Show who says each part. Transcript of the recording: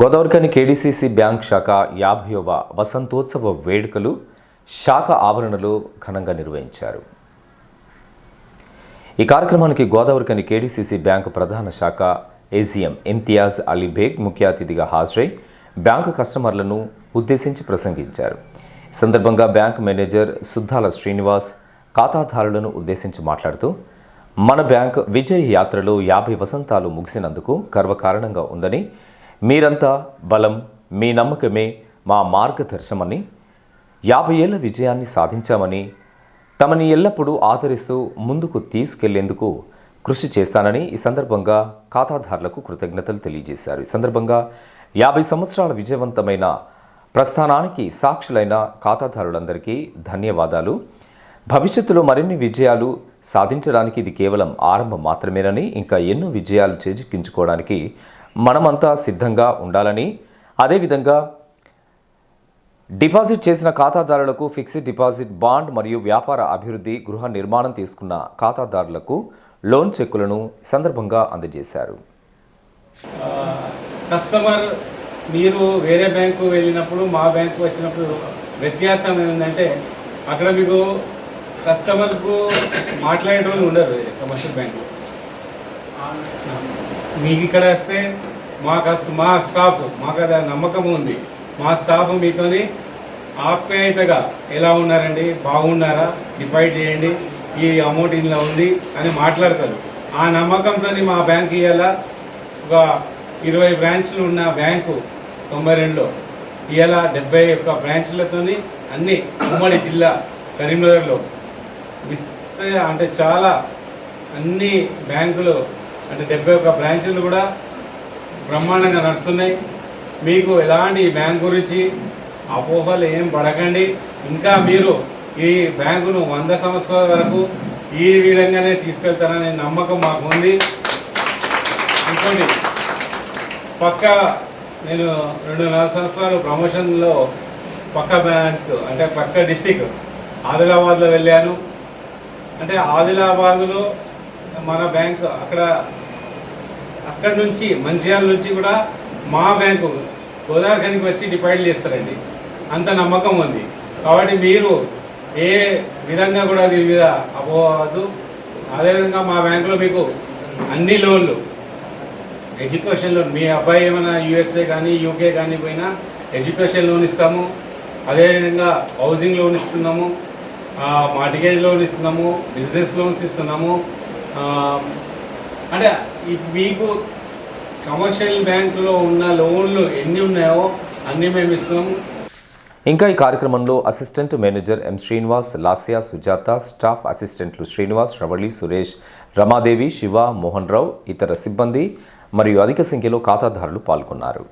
Speaker 1: Godavarikhani KDCC bank శాఖ యాభైవ వసంతోత్సవ వేడుకలు శాఖ ఆవరణలో ఘనంగా నిర్వహించారు. ఈ కార్యక్రమానికి గోదావరికని కేడీసీసీ బ్యాంకు ప్రధాన శాఖ ఏజీఎం ఇంతియాజ్ అలీ బేగ్ ముఖ్య అతిథిగా హాజరై బ్యాంకు కస్టమర్లను ఉద్దేశించి ప్రసంగించారు. సందర్భంగా బ్యాంక్ మేనేజర్ సుద్దాల శ్రీనివాస్ ఖాతాదారులను ఉద్దేశించి మాట్లాడుతూ మన బ్యాంక్ విజయ్ యాత్రలో యాభై వసంతాలు ముగిసినందుకు గర్వకారణంగా ఉందని మీరంతా బలం మీ నమ్మకమే మా మార్గదర్శమని యాభై ఏళ్ళ విజయాన్ని సాధించామని తమని ఎల్లప్పుడూ ఆదరిస్తూ ముందుకు తీసుకెళ్ళేందుకు కృషి చేస్తానని ఈ సందర్భంగా ఖాతాదారులకు కృతజ్ఞతలు తెలియజేశారు. ఈ సందర్భంగా యాభై సంవత్సరాల విజయవంతమైన ప్రస్థానానికి సాక్షులైన ఖాతాదారులందరికీ ధన్యవాదాలు. భవిష్యత్తులో మరిన్ని విజయాలు సాధించడానికి ఇది కేవలం ఆరంభం మాత్రమేనని ఇంకా ఎన్నో విజయాలు చేజిక్కించుకోవడానికి మనమంతా సిద్ధంగా ఉండాలని. అదేవిధంగా డిపాజిట్ చేసిన ఖాతాదారులకు ఫిక్స్డ్ డిపాజిట్ బాండ్ మరియు వ్యాపార అభివృద్ధి గృహ నిర్మాణం తీసుకున్న ఖాతాదారులకు లోన్ చెక్కులను సందర్భంగా అందజేశారు.
Speaker 2: కస్టమర్ మీరు వేరే బ్యాంకు వెళ్ళినప్పుడు మా బ్యాంకు వచ్చినప్పుడు వ్యత్యాసం ఏంటంటే అక్కడ మీకు కస్టమర్కు మాట్లాడేటోళ్ళు ఉండరు కమర్షియల్ బ్యాంకు. మీకు ఇక్కడ వస్తే మా కస్ మా స్టాఫ్ మాకు అది నమ్మకం ఉంది. మా స్టాఫ్ మీతోని ఆప్యాయతగా ఎలా ఉన్నారండి? బాగున్నారా? డిపాజిట్ చేయండి. ఈ అమౌంట్ ఇందులో ఉంది అని మాట్లాడతారు. ఆ నమ్మకంతో మా బ్యాంక్ ఇవాళ ఒక ఇరవై బ్రాంచ్లు ఉన్న బ్యాంకు తొంభై రెండులో ఇవాళ డెబ్బై ఒక్క బ్రాంచ్లతోని అన్ని ఉమ్మడి జిల్లా కరీంనగర్లో విస్తే అంటే చాలా అన్ని బ్యాంకులు అంటే డెబ్బై ఒక్క బ్రాంచులు కూడా బ్రహ్మాండంగా నడుస్తున్నాయి. మీకు ఎలాంటి బ్యాంక్ గురించి అపోహలు ఏం పడకండి. ఇంకా మీరు ఈ బ్యాంకును వంద సంవత్సరాల వరకు ఈ విధంగానే తీసుకెళ్తారనే నమ్మకం మాకు ఉంది ఇంకోటి పక్క నేను రెండు నాలుగు సంవత్సరాలు ప్రమోషన్లో పక్క బ్యాంక్ అంటే పక్క డిస్టిక్ ఆదిలాబాద్లో వెళ్ళాను. అంటే ఆదిలాబాద్లో మన బ్యాంక్ అక్కడ అక్కడి నుంచి మంచిర్యాల నుంచి కూడా మా బ్యాంకు గోదావరికి వచ్చి డిపాజిట్ చేస్తారండి. అంత నమ్మకం ఉంది. కాబట్టి మీరు ఏ విధంగా కూడా దీని మీద అపోవద్దు అదేవిధంగా మా బ్యాంకులో మీకు అన్ని లోన్లు ఎడ్యుకేషన్ లోన్ మీ అబ్బాయి ఏమైనా యూఎస్ఏ కానీ యూకే కానీ పోయినా ఎడ్యుకేషన్ లోన్ ఇస్తాము. అదేవిధంగా హౌసింగ్ లోన్ ఇస్తున్నాము. మార్టిగేజ్ లోన్ ఇస్తున్నాము. బిజినెస్ లోన్స్ ఇస్తున్నాము. అంటే మీకు కమర్షియల్ బ్యాంకులో ఉన్న లోన్లు ఎన్ని ఉన్నాయో అన్ని మేము ఇస్తున్నాము
Speaker 1: ఇంకా ఈ కార్యక్రమంలో అసిస్టెంట్ మేనేజర్ ఎం శ్రీనివాస్ లాసియా సుజాత స్టాఫ్ అసిస్టెంట్లు శ్రీనివాస్ రవళి సురేష్ రమాదేవి శివ మోహన్ రావు ఇతర సిబ్బంది మరియు అధిక సంఖ్యలో ఖాతాదారులు పాల్గొన్నారు.